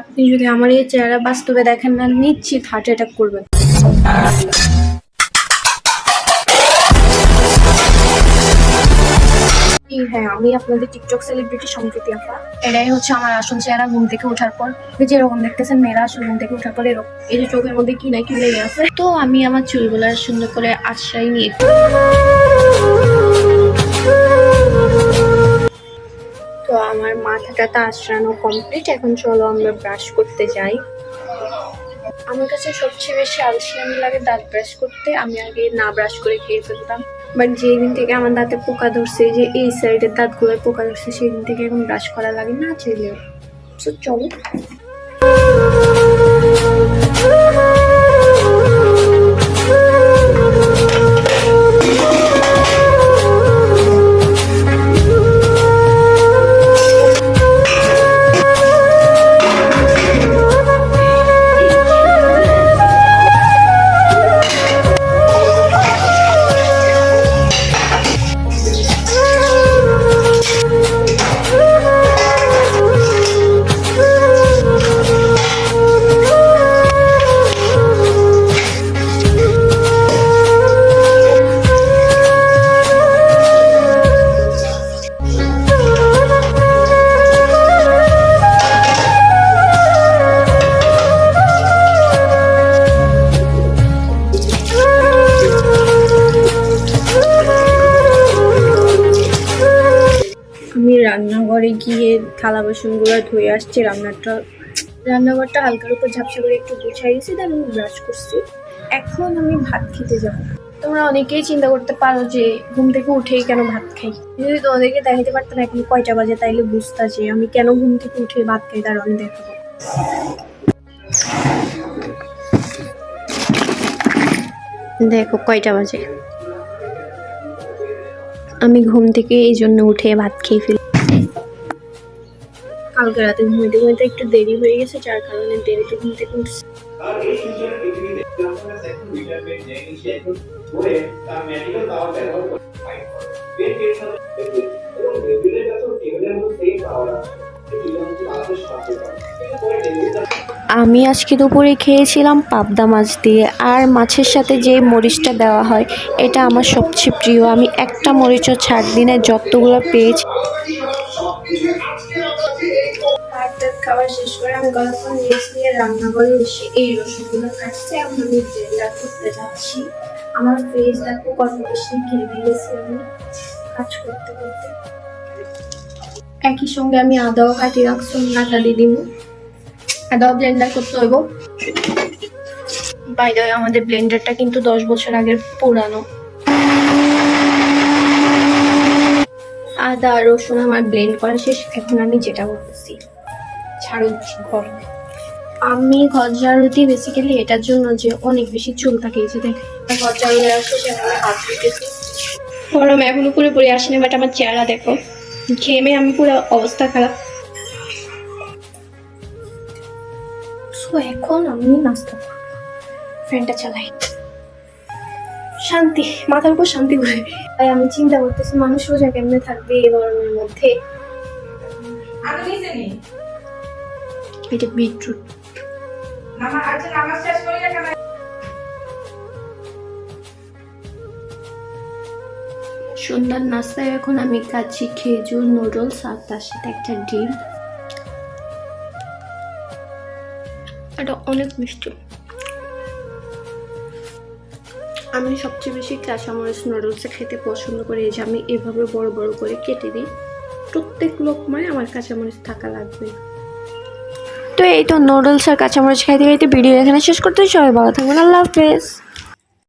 আপনি যদি আমার এই চেহারা বাস্তবে দেখেন না নিশ্চিত হার্ট অ্যাটাক করবেন। হ্যাঁ আমি আপনাদের টিকটক সেলিব্রিটি সম্প্রীতি আপা। এটাই হচ্ছে আমার আসল চেহারা ঘুম থেকে ওঠার পর। এই যে এরকম দেখতেছেন, মেয়েরা আসল ঘুম থেকে ওঠার পর এরকম। এই যে চোখের মধ্যে কি না কি লেগে আছে? তো আমি আমার চুলগুলো সুন্দর করে আশ্রয় নিয়ে মাথাটা তো আশ্রানো কমপ্লিট এখন চলো আমরা ব্রাশ করতে যাই। আমার কাছে সবচেয়ে বেশি আলসিয়ামি লাগে দাঁত ব্রাশ করতে। আমি আগে না ব্রাশ করে খেয়ে ফেলতাম। বাট যেদিন থেকে আমার দাঁতে পোকা ধরছে যে এই সাইডের দাঁতগুলোয় পোকা ধরছে, সেদিন থেকে এখন ব্রাশ করা লাগে না চাইলেও সো চলো। রান্নাঘরে গিয়ে থালা বাসনগুলো ধুয়ে আসছি, রান্নাটা, রান্নাঘরটা হালকার উপর ঝাপসা করে একটু গুছাই গেছি দেন আমি ব্রাশ করছি। এখন আমি ভাত খেতে যাব। তোমরা অনেকেই চিন্তা করতে পারো যে, ঘুম থেকে উঠেই কেন ভাত খাই? যদি তোমাদেরকে দেখাতে পারতাম এখন কয়টা বাজে, তাইলে বুঝতা যে আমি কেন ঘুম থেকে উঠে ভাত খাই, তার আমি দেখাবো দেখো কয়টা বাজে। আমি ঘুম থেকে এই জন্য উঠে ভাত খেয়ে ফেলি। কালকে রাতে ঘুমাইতে ঘুমাইতে একটু দেরি হয়ে গেছে যার কারণে দেরিতে ঘুম থেকে উঠছি আর এই সিজনে পৃথিবীতে যখন সেকেন্ড ভিটামিন নেই সে করে তার মেডিকেল পাওয়ার ব্যবহার করে ফাইট করে। পেট পেট সাথে এবং রেগুলার কাছে টেবিলের মধ্যে সেম পাওয়ার আছে। এটি হচ্ছে আমাদের সাথে করে কিন্তু পরে টেবিলটা আমি আজকে দুপুরে খেয়েছিলাম পাবদা মাছ দিয়ে আর মাছের সাথে যে মরিচটা দেওয়া হয় এটা আমার সবচেয়ে প্রিয়। আমি একটা মরিচও ছাড় দিনে যতগুলো পেয়েছি। ভাতটা খাবার শেষ করে আমি গল্প নিয়েছি নিয়ে রান্নাঘরে এসে এই রসুনগুলো কাটছি। এখন আমি ব্লেন্ডার করতে যাচ্ছি। আমার ফেস দেখো কত বেশি ঘেমে গেছে আমি কাজ করতে করতে। একই সঙ্গে আমি আদাও কাটি রাখছি আটা দিয়ে দিব। আদাও ব্লেন্ডার করতে হইব বাই দ্য আমাদের ব্লেন্ডারটা কিন্তু দশ বছর আগের পুরানো। আদা, রসুন আমার ব্লেন্ড করা শেষ। এখন আমি যেটা করতেছি ঝাড়ু ঘর। আমি ঘর ঝাড়ু দিই বেসিক্যালি এটার জন্য যে অনেক বেশি চুল থাকে, এই যে দেখ ঘর ঝাড়ু দেওয়া শেষে আমি হাত দিতেছি এখনও পুরোপুরি আসেনি বাট আমার চেহারা দেখো, ঘেমে আমি পুরো অবস্থা খারাপ। সো এখন আমি নাস্তা ফ্যানটা চালাই। শান্তি, মাথার উপর শান্তি করে তাই আমি চিন্তা করতেছি মানুষ রোজা কেমনে থাকবে এই গরমের মধ্যে। এটা বিটরুট আচ্ছা সন্ধ্যার নাস্তায় এখন আমি খাচ্ছি খেজুর নুডলস আর তার সাথে একটা ডিম। এটা অনেক মিষ্টি। আমি সবচেয়ে বেশি কাঁচামরিচ নুডলসে খেতে পছন্দ করি। এই যে আমি এভাবে বড় বড় করে কেটে দিই প্রত্যেক লোকমায় আমার কাঁচামরিচ থাকা লাগবে। তো এই তো নুডলস আর কাঁচামরিচ খাইতে খাইতে ভিডিও এখানে শেষ করতে সবাই ভালো থাকবেন। আল্লাহ হাফেজ।